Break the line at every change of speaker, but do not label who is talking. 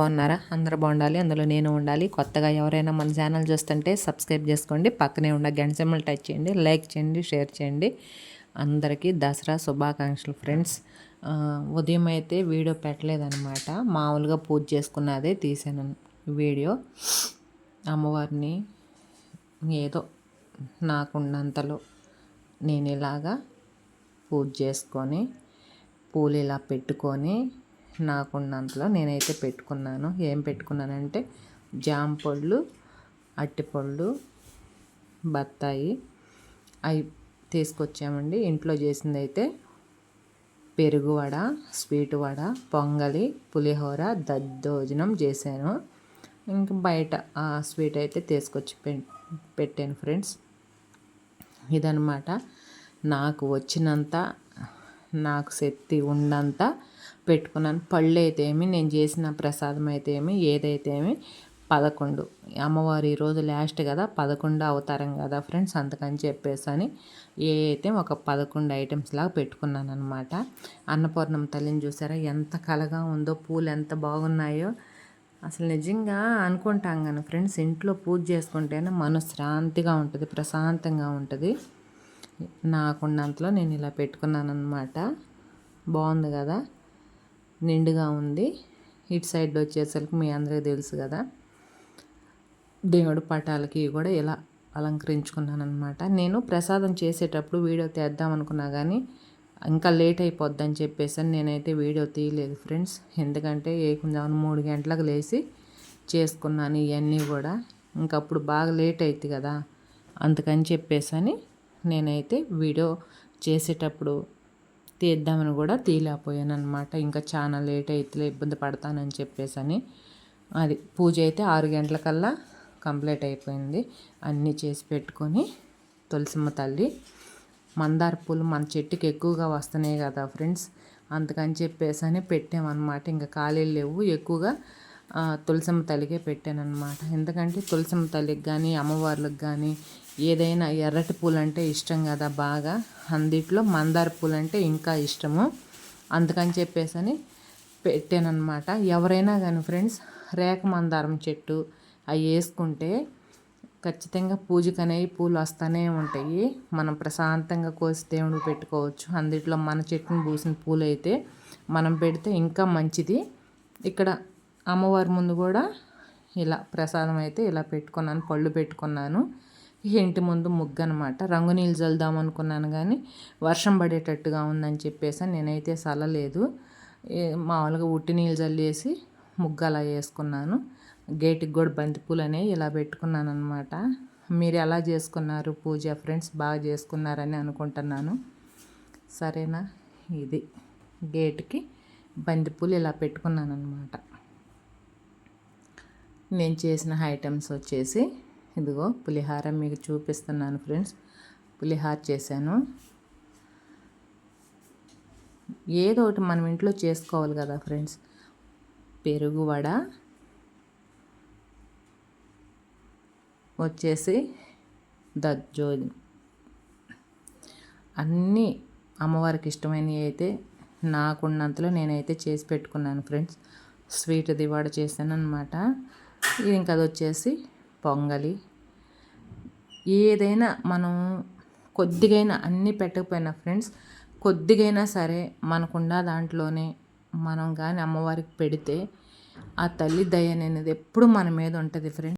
బాగున్నారా? అందరూ బాగుండాలి అందులో నేను ఉండాలి. కొత్తగా ఎవరైనా మన ఛానల్ చూస్తుంటే సబ్స్క్రైబ్ చేసుకోండి. పక్కనే ఉన్న గంట సింబల్ టచ్ చేయండి లైక్ చేయండి షేర్ చేయండి. అందరికీ దసరా శుభాకాంక్షలు ఫ్రెండ్స్. ఉదయం అయితే వీడియో పెట్టలేదనమాట మామూలుగా పూజ చేసుకున్నదే తీసాను వీడియో. అమ్మవారిని ఏదో నాకున్నంతలో నేను ఇలాగా పూజ చేసుకొని పూలు ఇలా పెట్టుకొని నాకున్నంతలో నేనైతే పెట్టుకున్నాను. ఏం పెట్టుకున్నానంటే జామ పళ్ళు అట్టిపళ్ళు బత్తాయి అవి తీసుకొచ్చామండి. ఇంట్లో చేసింది అయితే పెరుగు వడ స్వీట్ వడ పొంగలి పులిహోర దద్దోజనం చేశాను. ఇంక బయట ఆ స్వీట్ అయితే తీసుకొచ్చి పెట్టాను ఫ్రెండ్స్. ఇదనమాట నాకు వచ్చినంత నాకు శక్తి ఉండంత పెట్టుకున్నాను. పళ్ళు అయితే ఏమి నేను చేసిన ప్రసాదం అయితే ఏమి ఏదైతే ఏమి పదకొండు. అమ్మవారు ఈరోజు లాస్ట్ కదా పదకొండు అవతారం కదా ఫ్రెండ్స్ అందుకని చెప్పేసి అని ఏ అయితే ఒక పదకొండు ఐటమ్స్ లాగా పెట్టుకున్నాను అనమాట అన్నపూర్ణం తల్లిని చూసారా ఎంత కలగా ఉందో పూలు ఎంత బాగున్నాయో. అసలు నిజంగా అనుకుంటాం కానీ ఫ్రెండ్స్ ఇంట్లో పూజ చేసుకుంటేనే మనశ్శాంతిగా ఉంటుంది ప్రశాంతంగా ఉంటుంది. నాకున్నంతలో నేను ఇలా పెట్టుకున్నాను అనమాట బాగుంది కదా? నిండుగా ఉంది. ఇటు సైడ్ వచ్చేసరికి మీ అందరికీ తెలుసు కదా? దేవుడు పటాలకి కూడా ఇలా అలంకరించుకున్నాను అనమాట నేను ప్రసాదం చేసేటప్పుడు వీడియో తీద్దాం అనుకున్నా కానీ ఇంకా లేట్ అయిపోద్దని చెప్పేసి నేనైతే వీడియో తీయలేదు ఫ్రెండ్స్. ఎందుకంటే ఏకుందామని మూడు గంటలకు లేచి చేసుకున్నాను ఇవన్నీ కూడా. ఇంకప్పుడు బాగా లేట్ అవుతుంది కదా? అందుకని చెప్పేసి నేనైతే వీడియో చేసేటప్పుడు తీద్దామని కూడా తీయలేకపోయాను అనమాట ఇంకా చాలా లేట్ అయితే ఇబ్బంది పడతానని చెప్పేసి అని అది పూజ అయితే ఆరు గంటలకల్లా కంప్లీట్ అయిపోయింది. అన్నీ చేసి పెట్టుకొని తులసిమ్మ తల్లి మందార పూలు మన చెట్టుకి ఎక్కువగా వస్తున్నాయి కదా ఫ్రెండ్స్ అందుకని చెప్పేసి అని పెట్టామన్నమాట. ఇంకా ఖాళీలు లేవు ఎక్కువగా తులసమ్మ తల్లికే పెట్టాను అనమాట ఎందుకంటే తులసమ్మ తల్లికి కానీ అమ్మవార్లకు కానీ ఏదైనా ఎర్రటి పూలు అంటే ఇష్టం కదా బాగా. అందిట్లో మందార పూలు అంటే ఇంకా ఇష్టము. అందుకని చెప్పేసి అని పెట్టానమాట ఎవరైనా కానీ ఫ్రెండ్స్ రేఖ మందారం చెట్టు అవి వేసుకుంటే ఖచ్చితంగా పూజకు అనేవి పూలు వస్తూనే ఉంటాయి. మనం ప్రశాంతంగా కోసి దేవుడు పెట్టుకోవచ్చు. అందుట్లో మన చెట్టుని పూసిన పూలు అయితే మనం పెడితే ఇంకా మంచిది. ఇక్కడ అమ్మవారి ముందు కూడా ఇలా ప్రసాదం అయితే ఇలా పెట్టుకున్నాను పళ్ళు పెట్టుకున్నాను. ఇంటి ముందు ముగ్గు అనమాట రంగు నీళ్ళు చల్లుదాం అనుకున్నాను కానీ వర్షం పడేటట్టుగా ఉందని చెప్పేసి నేనైతే చల్లలేదు మామూలుగా ఉట్టి నీళ్ళు చల్లేసి ముగ్గు అలా వేసుకున్నాను. గేటుకి కూడా బంతిపూలు అనేవి ఇలా పెట్టుకున్నాను అనమాట మీరు ఎలా చేసుకున్నారు? పూజ ఫ్రెండ్స్ బాగా చేసుకున్నారని అనుకుంటున్నాను. సరేనా? ఇది. గేటుకి బంతిపూలు ఇలా పెట్టుకున్నాను అనమాట నేను చేసిన ఐటమ్స్ వచ్చేసి ఇదిగో పులిహార మీకు చూపిస్తున్నాను ఫ్రెండ్స్. పులిహార చేశాను. ఏదో ఒకటి మనం ఇంట్లో చేసుకోవాలి కదా ఫ్రెండ్స్. పెరుగు వడ వచ్చేసి దజ్జో అన్నీ అమ్మవారికి ఇష్టమైనవి అయితే నాకున్నంతలో నేనైతే చేసి పెట్టుకున్నాను ఫ్రెండ్స్. స్వీట్ దివాడ చేశాను అనమాట ఇంకా అది వచ్చేసి పొంగలి. ఏదైనా మనం కొద్దిగైనా అన్నీ పెట్టకపోయినా ఫ్రెండ్స్ కొద్దిగైనా సరే మనకున్న దాంట్లోనే మనం కానీ అమ్మవారికి పెడితే ఆ తల్లి దయ అనేది ఎప్పుడు మన మీద ఉంటుంది ఫ్రెండ్స్.